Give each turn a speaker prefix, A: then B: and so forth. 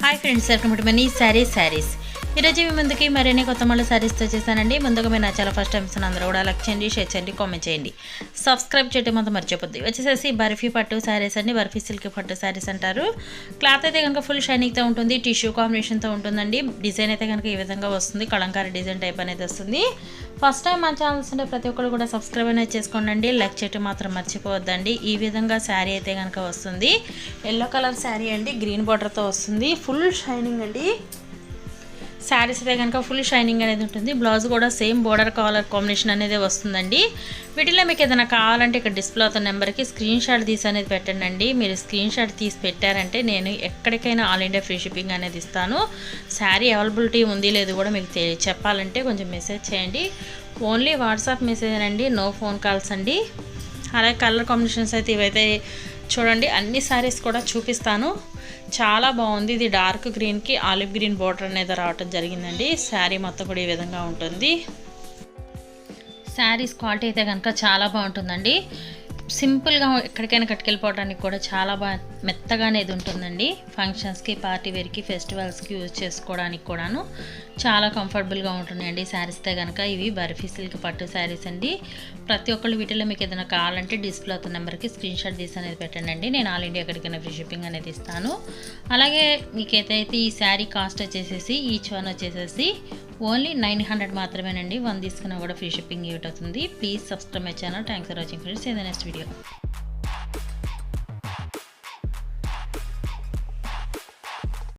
A: Hi friends welcome to Mani saris saris ఈరోజు మీ ముందుకి మరిన్ని కొత్త మళ్ళీ సారీస్తో చేశానండి. ముందుగా మీరు నా చాలా ఫస్ట్ టైమ్స్ అందరూ కూడా లైక్ చేయండి షేర్ చేయండి కామెంట్ చేయండి. సబ్స్క్రైబ్ చేయడం మాత్రం మర్చిపోద్ది. వచ్చేసేసి బర్ఫీ పట్టు శారీస్ అండి. బర్ఫీ సిల్క్ పట్టు శారీస్ అంటారు. క్లాత్ అయితే కనుక ఫుల్ షైనింగ్తో ఉంటుంది టిష్యూ కాంబినేషన్తో ఉంటుందండి. డిజైన్ అయితే కనుక ఈ విధంగా వస్తుంది. కళంకారీ డిజైన్ టైప్ అనేది వస్తుంది. ఫస్ట్ టైం మన ఛానల్స్ ఉంటే ప్రతి ఒక్కరు కూడా సబ్స్క్రైబ్ అనేది చేసుకోండి లైక్ చేయటం మాత్రం మర్చిపోవద్దండి. ఈ విధంగా శారీ అయితే కనుక వస్తుంది. ఎల్లో కలర్ శారీ అండి. గ్రీన్ బార్డర్తో వస్తుంది. ఫుల్ షైనింగ్ అండి. శారీస్ అయితే కనుక ఫుల్ షైనింగ్ అనేది ఉంటుంది. బ్లౌజ్ కూడా సేమ్ బోర్డర్ కాలర్ కాంబినేషన్ అనేది వస్తుందండి. వీటిలో మీకు ఏదైనా కావాలంటే ఇక్కడ డిస్ప్లే అవుతున్న నెంబర్కి స్క్రీన్ షాట్ తీసి అనేది పెట్టండి మీరు స్క్రీన్ షాట్ తీసి పెట్టారంటే నేను ఎక్కడికైనా ఆల్ ఇండియా ఫ్రీ షిప్పింగ్ అనేది ఇస్తాను. శారీ అవైలబిలిటీ ఉంది లేదు కూడా మీకు తెలి- చెప్పాలంటే కొంచెం మెసేజ్ చేయండి. ఓన్లీ వాట్సాప్ మెసేజ్ అండి. నో ఫోన్ కాల్స్ అండి. అలాగే కలర్ కాంబినేషన్స్ అయితే ఇవైతే చూడండి. అన్ని శారీస్ కూడా చూపిస్తాను. చాలా బాగుంది. ఇది డార్క్ గ్రీన్కి ఆలివ్ గ్రీన్ బోర్డర్ అనేది రావటం జరిగిందండి. శారీ మొత్తం కూడా ఈ విధంగా ఉంటుంది. శారీస్ క్వాలిటీ అయితే కనుక చాలా బాగుంటుందండి. సింపుల్గా ఎక్కడికైనా కట్టుకెళ్ళిపోవడానికి కూడా చాలా బాగా మెత్తగా అనేది ఉంటుందండి. ఫంక్షన్స్కి పార్టీ వేర్కి ఫెస్టివల్స్కి యూజ్ చేసుకోవడానికి కూడాను చాలా కంఫర్టబుల్గా ఉంటుందండి. శారీస్తే కనుక ఇవి బర్ఫీ సిల్క్ పట్టు శారీస్ అండి. ప్రతి ఒక్కళ్ళు వీటిలో మీకు ఏదైనా కావాలంటే డిస్ప్లే అవుతున్న నెంబర్కి స్క్రీన్ షాట్ తీసి అనేది పెట్టండి అండి నేను ఆల్ ఇండియా ఎక్కడికైనా ఫ్రీ షిప్పింగ్ అనేది ఇస్తాను. అలాగే మీకు ఏదైతే ఈ శారీ కాస్ట్ వచ్చేసేసి ఈచ్ వన్ వచ్చేసేసి ఓన్లీ నైన్ హండ్రెడ్ మాత్రమేనండి. వన్ తీసుకున్నా కూడా free shipping ఇవ్వటవుతుంది please subscribe my channel thanks for watching friends ఏదైనా నెక్స్ట్ వీడియో 定。